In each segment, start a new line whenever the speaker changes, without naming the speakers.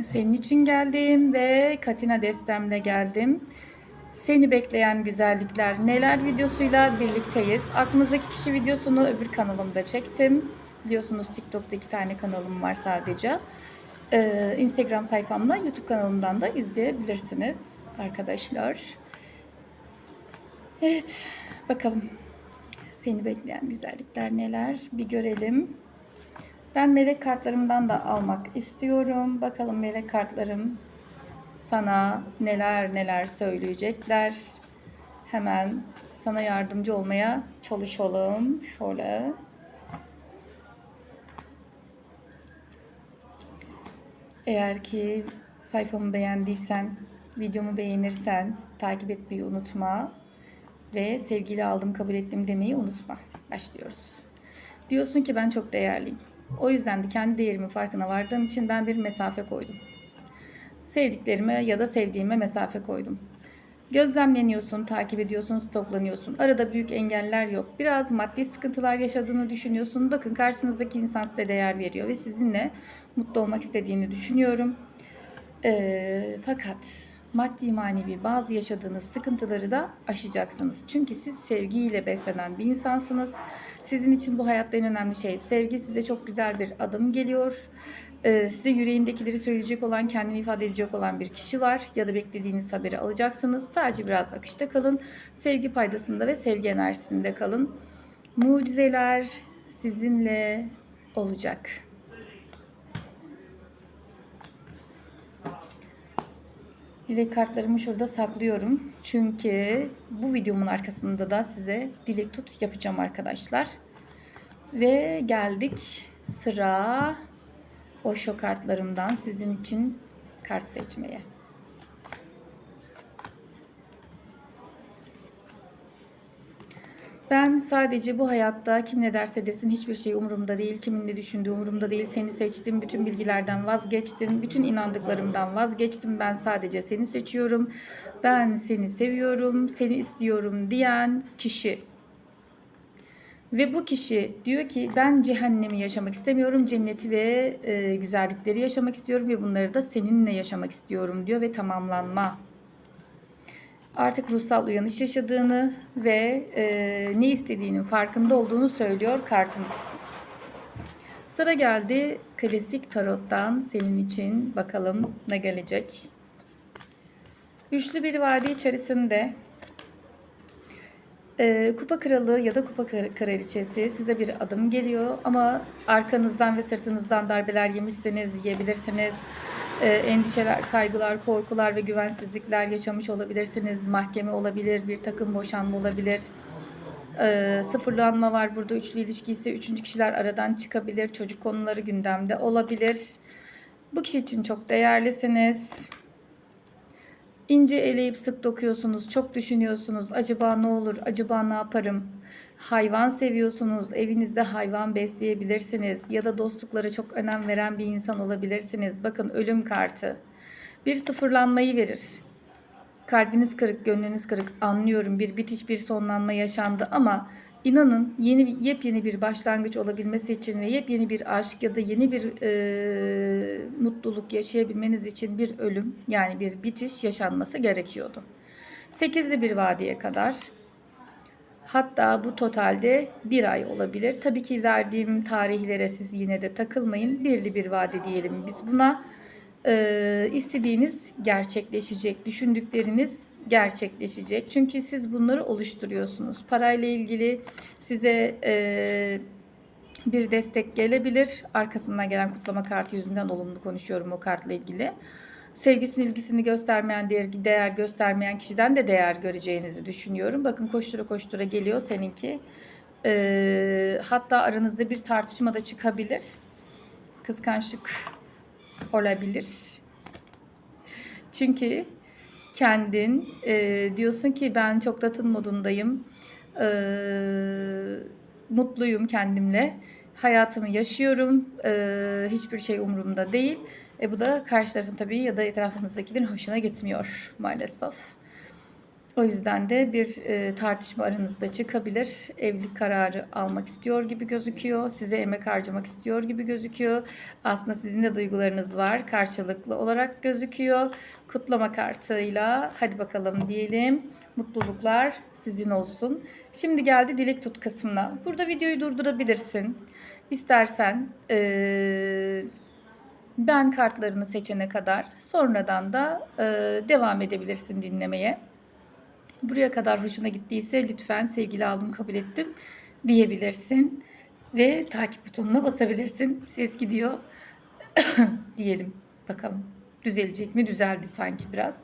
Senin için geldim ve Katina destemle geldim. Seni bekleyen güzellikler neler videosuyla birlikteyiz. Aklınızdaki kişi videosunu öbür kanalımda çektim. Biliyorsunuz TikTok'ta iki tane kanalım var sadece. Ee, Instagram sayfamda, YouTube kanalımdan da izleyebilirsiniz arkadaşlar. Evet, bakalım seni bekleyen güzellikler neler bir görelim. Ben melek kartlarımdan da almak istiyorum. Bakalım melek kartlarım sana neler neler söyleyecekler. Hemen sana yardımcı olmaya çalışalım. Şöyle. Eğer ki sayfamı beğendiysen, videomu beğenirsen takip etmeyi unutma. Ve sevgili aldım kabul ettim demeyi unutma. Başlıyoruz. Diyorsun ki ben çok değerliyim. O yüzden de kendi değerimin farkına vardığım için ben bir mesafe koydum. Sevdiklerime ya da sevdiğime mesafe koydum. Gözlemleniyorsun, takip ediyorsun, stoklanıyorsun. Arada büyük engeller yok. Biraz maddi sıkıntılar yaşadığını düşünüyorsun. Bakın karşınızdaki insan size değer veriyor ve sizinle mutlu olmak istediğini düşünüyorum. Ee, fakat maddi manevi bazı yaşadığınız sıkıntıları da aşacaksınız. Çünkü siz sevgiyle beslenen bir insansınız. Sizin için bu hayatta en önemli şey sevgi. Size çok güzel bir adım geliyor. Ee, size yüreğindekileri söyleyecek olan, kendini ifade edecek olan bir kişi var. Ya da beklediğiniz haberi alacaksınız. Sadece biraz akışta kalın. Sevgi paydasında ve sevgi enerjisinde kalın. Mucizeler sizinle olacak. Dilek kartlarımı şurada saklıyorum. Çünkü bu videomun arkasında da size dilek tut yapacağım arkadaşlar. Ve geldik sıra Osho kartlarımdan sizin için kart seçmeye. Ben sadece bu hayatta kim ne derse desin hiçbir şey umurumda değil. Kimin ne düşündüğü umurumda değil. Seni seçtim. Bütün bilgilerden vazgeçtim. Bütün inandıklarımdan vazgeçtim. Ben sadece seni seçiyorum. Ben seni seviyorum. Seni istiyorum diyen kişi. Ve bu kişi diyor ki ben cehennemi yaşamak istemiyorum. Cenneti ve e, güzellikleri yaşamak istiyorum ve bunları da seninle yaşamak istiyorum diyor ve tamamlanma artık ruhsal uyanış yaşadığını ve e, ne istediğinin farkında olduğunu söylüyor kartımız. Sıra geldi klasik tarottan senin için bakalım ne gelecek. Üçlü bir vadi içerisinde e, kupa kralı ya da kupa kraliçesi size bir adım geliyor ama arkanızdan ve sırtınızdan darbeler yemişseniz yiyebilirsiniz endişeler, kaygılar, korkular ve güvensizlikler yaşamış olabilirsiniz. Mahkeme olabilir, bir takım boşanma olabilir. E, sıfırlanma var burada. Üçlü ilişki ise üçüncü kişiler aradan çıkabilir. Çocuk konuları gündemde olabilir. Bu kişi için çok değerlisiniz. İnce eleyip sık dokuyorsunuz. Çok düşünüyorsunuz. Acaba ne olur? Acaba ne yaparım? Hayvan seviyorsunuz, evinizde hayvan besleyebilirsiniz ya da dostluklara çok önem veren bir insan olabilirsiniz. Bakın ölüm kartı bir sıfırlanmayı verir. Kalbiniz kırık, gönlünüz kırık anlıyorum. Bir bitiş, bir sonlanma yaşandı ama inanın yeni yepyeni bir başlangıç olabilmesi için ve yepyeni bir aşk ya da yeni bir e, mutluluk yaşayabilmeniz için bir ölüm yani bir bitiş yaşanması gerekiyordu. Sekizli bir vadiye kadar Hatta bu totalde bir ay olabilir. Tabii ki verdiğim tarihlere siz yine de takılmayın. Birli bir vade diyelim biz buna. Ee, istediğiniz gerçekleşecek. Düşündükleriniz gerçekleşecek. Çünkü siz bunları oluşturuyorsunuz. Parayla ilgili size e, bir destek gelebilir. Arkasından gelen kutlama kartı yüzünden olumlu konuşuyorum o kartla ilgili sevgisini ilgisini göstermeyen, değer, değer göstermeyen kişiden de değer göreceğinizi düşünüyorum. Bakın koştura koştura geliyor seninki. Ee, hatta aranızda bir tartışma da çıkabilir. Kıskançlık olabilir. Çünkü kendin e, diyorsun ki ben çok tatın modundayım. E, mutluyum kendimle. Hayatımı yaşıyorum. E, hiçbir şey umurumda değil. E bu da karşı tarafın tabii ya da etrafımızdakilerin hoşuna gitmiyor maalesef. O yüzden de bir e, tartışma aranızda çıkabilir. Evlilik kararı almak istiyor gibi gözüküyor. Size emek harcamak istiyor gibi gözüküyor. Aslında sizin de duygularınız var. Karşılıklı olarak gözüküyor. Kutlama kartıyla hadi bakalım diyelim. Mutluluklar sizin olsun. Şimdi geldi dilek tut kısmına. Burada videoyu durdurabilirsin. İstersen eee ben kartlarını seçene kadar sonradan da eee, devam edebilirsin dinlemeye. Buraya kadar hoşuna gittiyse lütfen sevgili aldım kabul ettim diyebilirsin. Ve takip butonuna basabilirsin. Ses gidiyor. Diyelim. Bakalım. Düzelecek mi? Düzeldi sanki biraz.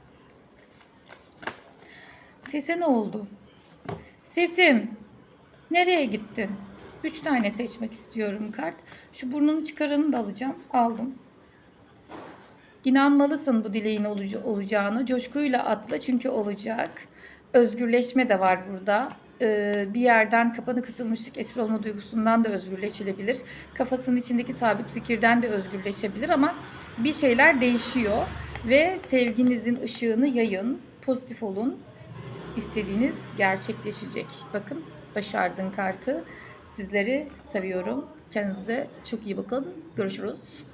Sese ne oldu? Sesim. Nereye gittin? Üç tane seçmek istiyorum kart. Şu burnunu çıkaranı da alacağım. Aldım. İnanmalısın bu dileğin olacağını. Coşkuyla atla çünkü olacak. Özgürleşme de var burada. Ee, bir yerden kapanı kısılmışlık, esir olma duygusundan da özgürleşilebilir. Kafasının içindeki sabit fikirden de özgürleşebilir ama bir şeyler değişiyor. Ve sevginizin ışığını yayın, pozitif olun. İstediğiniz gerçekleşecek. Bakın başardın kartı. Sizleri seviyorum. Kendinize çok iyi bakın. Görüşürüz.